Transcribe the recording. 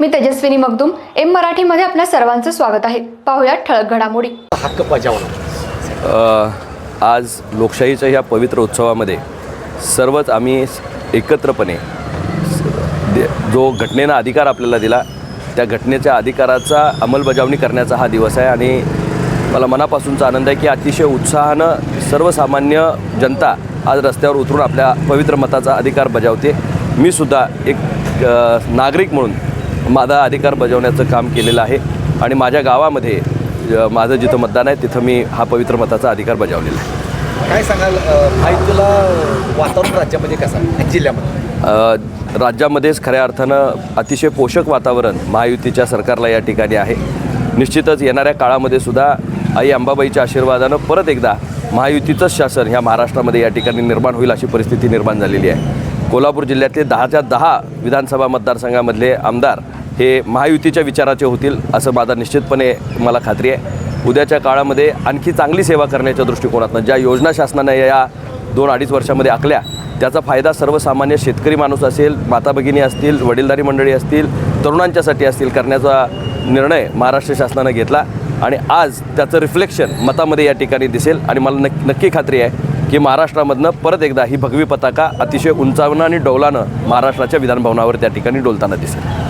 मी Tejaswini Magdum M मराठीमध्ये आपल्या सर्वांचं स्वागत आहे. पाहुयात ठळक घडामोडी. हक्क बजावणं आज लोकशाहीच्या ह्या पवित्र उत्सवामध्ये सर्वच आम्ही एकत्रपणे जो घटनेनं अधिकार आपल्याला दिला त्या घटनेच्या अधिकाराचा अंमलबजावणी करण्याचा हा दिवस आहे आणि मला मनापासूनचा आनंद आहे की अतिशय उत्साहानं सर्वसामान्य जनता आज रस्त्यावर उतरून आपल्या पवित्र मताचा अधिकार बजावते. मी सुद्धा एक नागरिक म्हणून माझा अधिकार बजावण्याचं काम केलेलं आहे आणि माझ्या गावामध्ये माझं जिथं मतदान आहे तिथं मी हा पवित्र मताचा अधिकार बजावलेला आहे. काय सांगाल तुला वातावरण राज्यामध्ये कसं जिल्ह्यामध्ये? राज्यामध्येच खऱ्या अर्थानं अतिशय पोषक वातावरण महायुतीच्या सरकारला या ठिकाणी आहे. निश्चितच येणाऱ्या काळामध्ये सुद्धा आई अंबाबाईच्या आशीर्वादानं परत एकदा महायुतीचंच शासन ह्या महाराष्ट्रामध्ये या ठिकाणी निर्माण होईल अशी परिस्थिती निर्माण झालेली आहे. कोल्हापूर जिल्ह्यातले दहाच्या दहा विधानसभा मतदारसंघामधले आमदार हे महायुतीच्या विचाराचे होतील असं माझा निश्चितपणे मला खात्री आहे. उद्याच्या काळामध्ये आणखी चांगली सेवा करण्याच्या दृष्टिकोनातून ज्या योजना शासनाने या दोन अडीच वर्षामध्ये आखल्या त्याचा फायदा सर्वसामान्य शेतकरी माणूस असेल माता भगिनी असतील वडीलधारी मंडळी असतील तरुणांच्यासाठी असतील करण्याचा निर्णय महाराष्ट्र शासनानं घेतला. आणि आज त्याचं रिफ्लेक्शन मतामध्ये या ठिकाणी दिसेल आणि मला नक्की नक्की खात्री आहे की महाराष्ट्रामधनं परत एकदा ही भगवी पताका अतिशय उंचावणं आणि डौलानं महाराष्ट्राच्या विधानभवनावर त्या ठिकाणी डोलताना दिसेल.